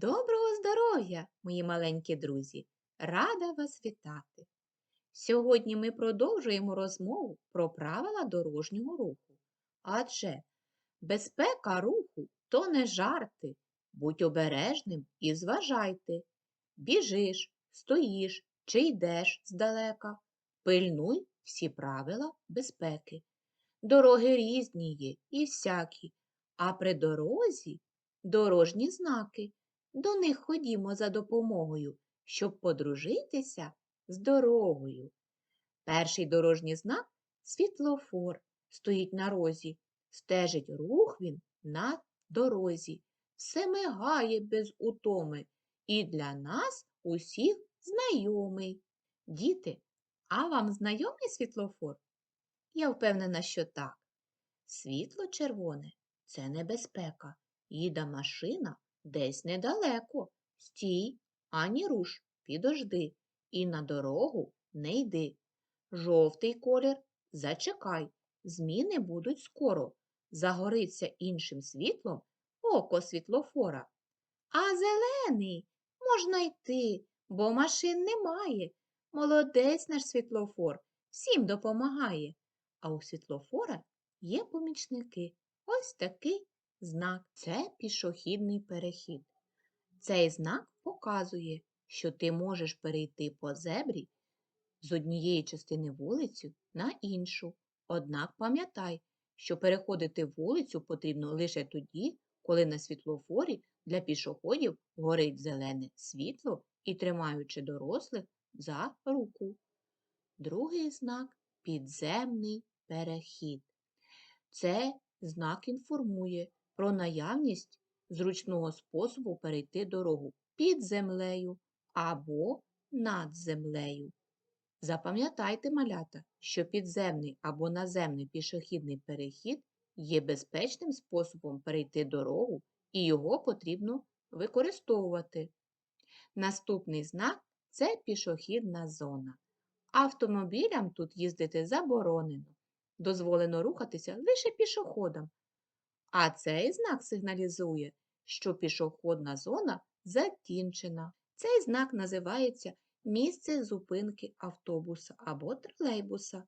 Доброго здоров'я, мої маленькі друзі! Рада вас вітати! Сьогодні ми продовжуємо розмову про правила дорожнього руху. Адже безпека руху то не жарти. Будь обережним і зважайте. Біжиш, стоїш чи йдеш здалека. Пильнуй всі правила безпеки. Дороги різні є і всякі, а при дорозі дорожні знаки. До них ходімо за допомогою, щоб подружитися з дорогою. Перший дорожній знак світлофор стоїть на розі, стежить рух він на дорозі, все мигає без утоми і для нас усіх знайомий. Діти, а вам знайомий світлофор? Я впевнена, що так. Світло червоне це небезпека. Їде машина десь недалеко. Стій, ані руш, підожди, і на дорогу не йди. Жовтий колір зачекай, зміни будуть скоро. Загориться іншим світлом око світлофора. А зелений можна йти, бо машин немає. Молодець наш світлофор всім допомагає. А у світлофора є помічники. Ось такий знак це пішохідний перехід. Цей знак показує, що ти можеш перейти по зебрі з однієї частини вулиці на іншу. Однак пам'ятай, що переходити вулицю потрібно лише тоді, коли на світлофорі для пішоходів горить зелене світло і тримаючи дорослих за руку. Другий знак підземний перехід. Це знак інформує про наявність зручного способу перейти дорогу під землею або над землею. Запам'ятайте, малята, що підземний або наземний пішохідний перехід є безпечним способом перейти дорогу і його потрібно використовувати. Наступний знак це пішохідна зона. Автомобілям тут їздити заборонено. Дозволено рухатися лише пішоходам. А цей знак сигналізує, що пішохідна зона закінчена. Цей знак називається місце зупинки автобуса або тролейбуса.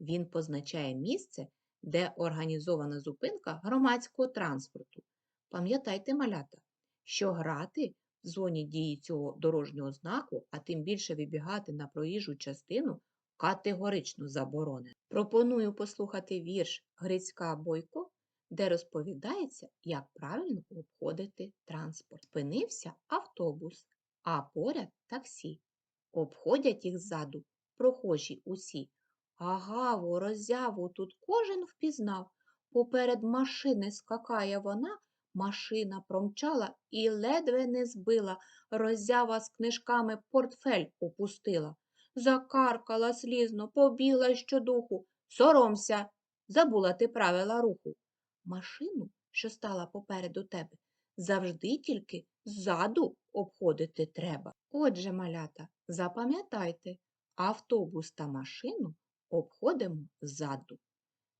Він позначає місце, де організована зупинка громадського транспорту. Пам'ятайте, малята, що грати в зоні дії цього дорожнього знаку, а тим більше вибігати на проїжджу частину, категорично заборонено. Пропоную послухати вірш Грицька Бойко, де розповідається, як правильно обходити транспорт. Спинився автобус, а поряд таксі. Обходять їх ззаду прохожі усі. Агаву, роззяву тут кожен впізнав. Поперед машини скакає вона, машина промчала і ледве не збила. Роззява з книжками портфель опустила. Закаркала слізно, побігла щодуху. Соромся, забула ти правила руху. Машину, що стала попереду тебе, завжди тільки ззаду обходити треба. Отже, малята, запам'ятайте, автобус та машину обходимо ззаду.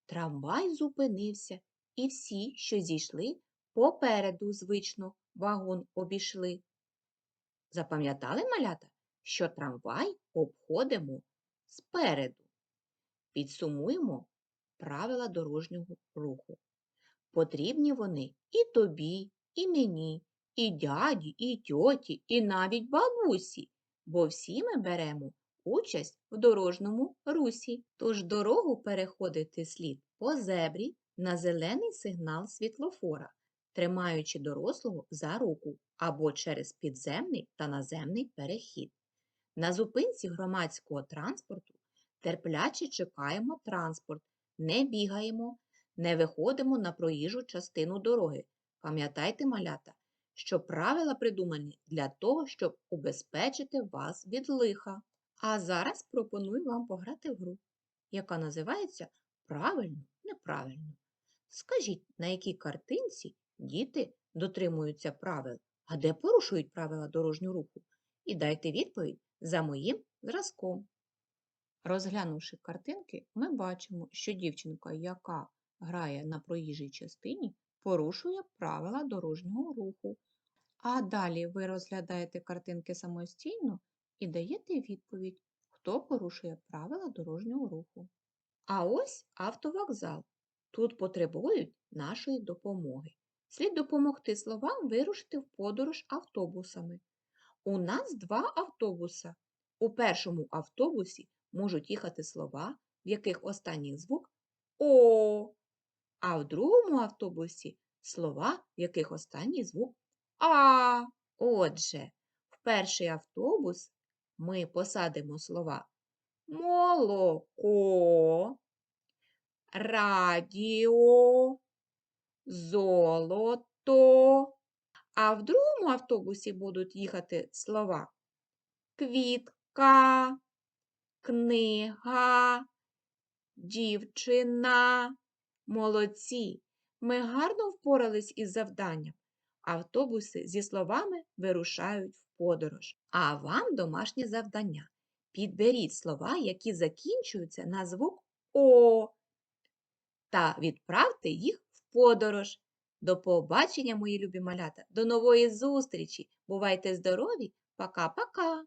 Трамвай зупинився, і всі, що зійшли, попереду звично вагон обійшли. Запам'ятали, малята, що трамвай обходимо спереду. Підсумуємо правила дорожнього руху. Потрібні вони і тобі, і мені, і дяді, і тьоті, і навіть бабусі, бо всі ми беремо участь в дорожньому русі. Тож дорогу переходити слід по зебрі на зелений сигнал світлофора, тримаючи дорослого за руку або через підземний та наземний перехід. На зупинці громадського транспорту терпляче чекаємо транспорт, не бігаємо, не виходимо на проїжджу частину дороги. Пам'ятайте, малята, що правила придумані для того, щоб убезпечити вас від лиха. А зараз пропоную вам пограти в гру, яка називається Правильно, неправильно. Скажіть, на якій картинці діти дотримуються правил, а де порушують правила дорожнього руху? І дайте відповідь за моїм зразком. Розглянувши картинки, ми бачимо, що дівчинка, яка грає на проїжджій частині, порушує правила дорожнього руху. А далі ви розглядаєте картинки самостійно і даєте відповідь, хто порушує правила дорожнього руху. А ось автовокзал. Тут потребують нашої допомоги. Слід допомогти словам вирушити в подорож автобусами. У нас два автобуса. У першому автобусі можуть їхати слова, в яких останній звук О, а в другому автобусі слова, в яких останній звук А. Отже, в перший автобус ми посадимо слова молоко, радіо, золото. А в другому автобусі будуть їхати слова квітка, книга, дівчина. Молодці! Ми гарно впорались із завданням. Автобуси зі словами вирушають в подорож. А вам домашнє завдання. Підберіть слова, які закінчуються на звук О, та відправте їх в подорож. До побачення, мої любі малята, до нової зустрічі. Бувайте здорові! Пока-пока!